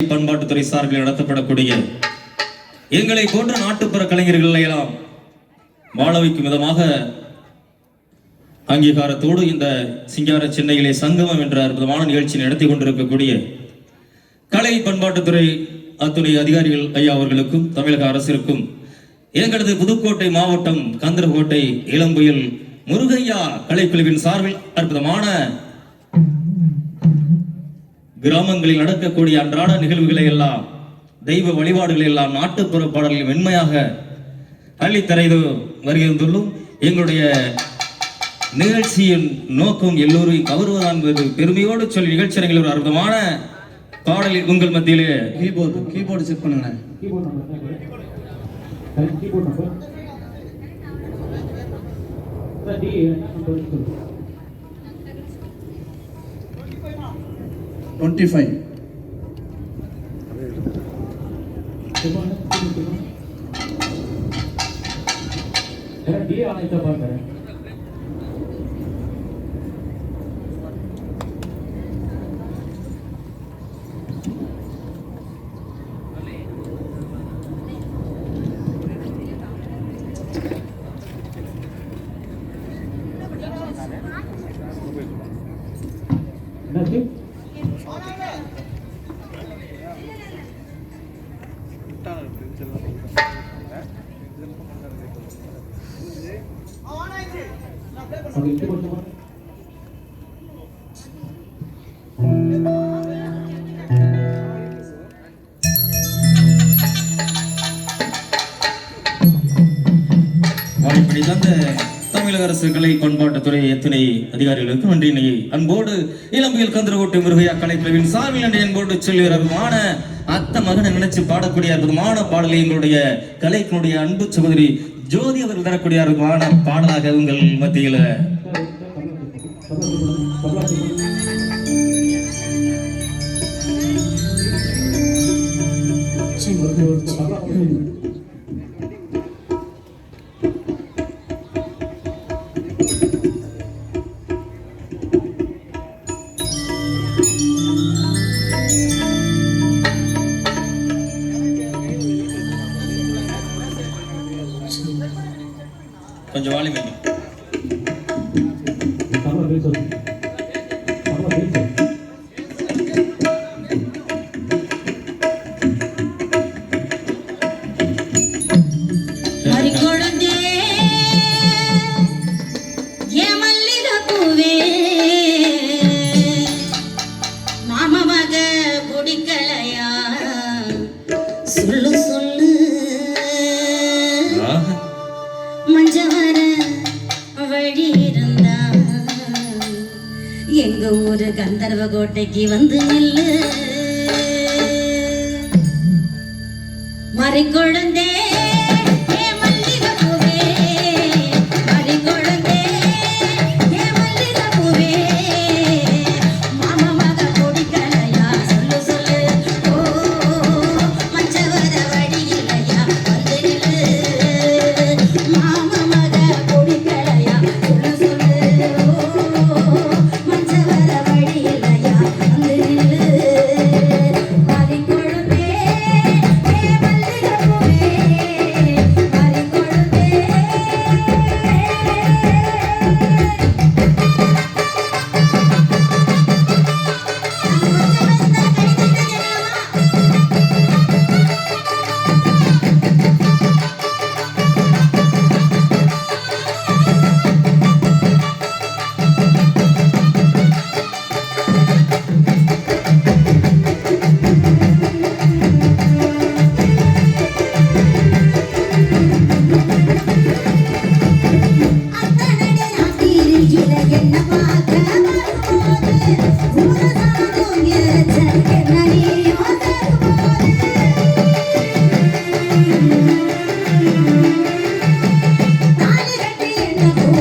பண்பாட்டுத்துறை சார்பில் நடத்தப்படக்கூடிய எங்களை போன்ற நாட்டுப்புற கலைஞர்களை எல்லாம் வாழ வைக்கும் விதமாக அங்கீகாரத்தோடு இந்த சிங்கார சென்னையிலே சங்கமம் என்ற அற்புதமான நிகழ்ச்சி நடத்தி கொண்டிருக்கக்கூடிய கலை பண்பாட்டுத்துறை அத்துறை அதிகாரிகள் ஐயா அவர்களுக்கும் தமிழக அரசிற்கும் எங்களது புதுக்கோட்டை மாவட்டம் கந்தரகோட்டை இளம்புயல் முருகையா கலைக்குழுவின் சார்பில் அற்புதமான கிராமங்களில் நடக்கக்கூடிய அன்றாட நிகழ்வுகளை எல்லாம் தெய்வ வழிபாடுகளை எல்லாம் நாட்டுப்புற பாடல்கள் மென்மையாக அள்ளித்தரைது வருகின்றுள்ளும் எங்களுடைய நிகழ்ச்சியின் நோக்கம் எல்லோரையும் கவருவதான் என்பது பெருமையோடு சொல்லி நிகழ்ச்சி ஒரு அற்புதமான பாடலில் உங்கள் மத்தியிலே கீபோர்டு கீபோர்டு செக் பண்ணுங்க டுவெண்ட்டி ஃபைவ் ஏன்னா டிஏ ஆணையத்தை பார்க்குறேன் வாய்ப்படி தந்த தமிழக அரசு கலை பண்பாட்டுத்துறை எத்தனை அதிகாரிகளுக்கு நன்றி. நன்றினை அன்போடு இளம்பியல் கந்தரகோட்டை முருகையா கலைக்குழுவின் சார்பில் நன்றி அன்போடு சொல்லுகிற அற்புதமான அத்த மகனை நினைச்சு பாடக்கூடிய அற்புதமான பாடலை எங்களுடைய கலைக்கினுடைய அன்பு சகோதரி ஜோதி அவர்கள் தரக்கூடிய அற்புதமான பாடலாக உங்கள் மத்தியில கொஞ்சம் வாலி பிடிக்கலையா? சொல்லு சொல்லு. மஞ்ச வர வழி இருந்தா எங்க ஊரு கந்தர்வ கோட்டைக்கு வந்து நில்லு. மறிக்கொழுந்தே. என் Thank you.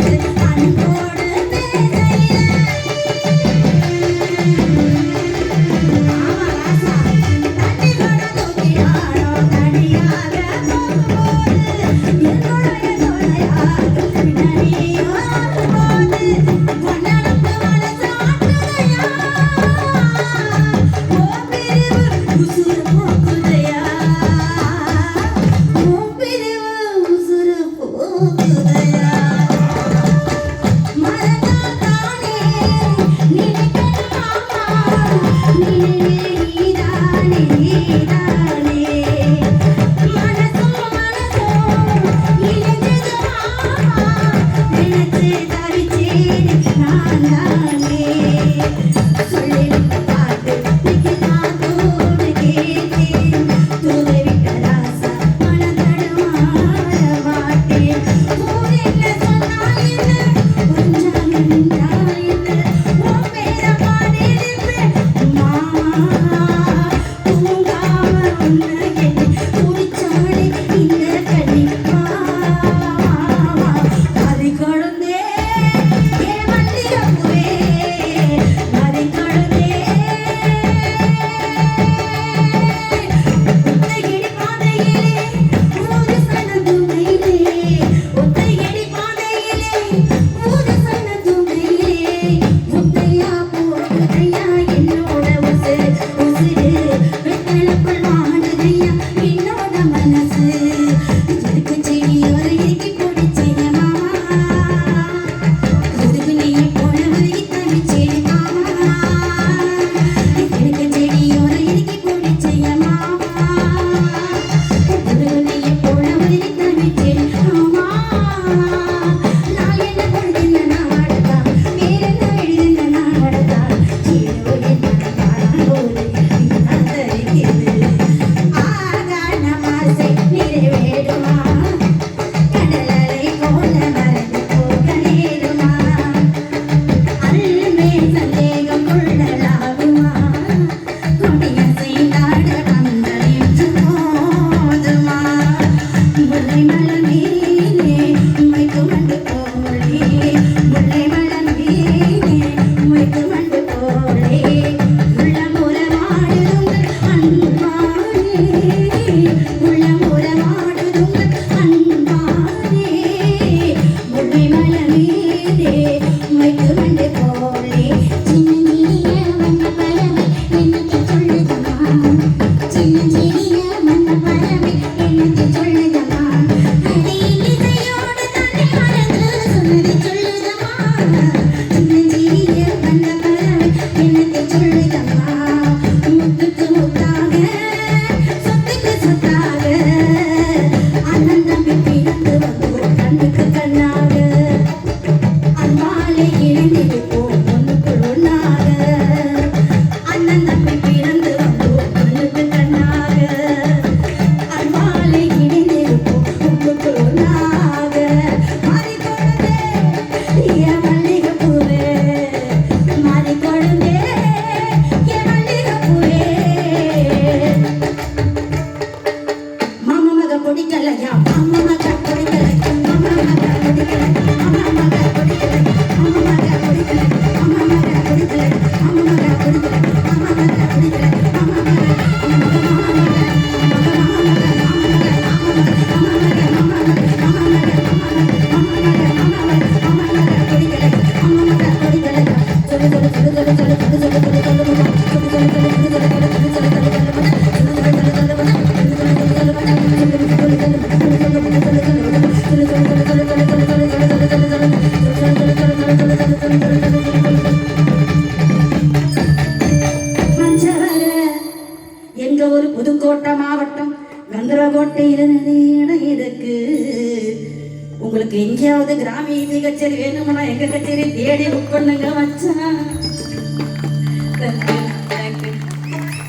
Thank you. எங்க ஒரு புதுக்கோட்டை மாவட்டம் கந்தரகோட்டையில இருக்கு. உங்களுக்கு எங்கேயாவது கிராமிய கச்சேரி வேணும்னா எங்க கச்சேரி தேடி புக் பண்ணுங்க வச்சா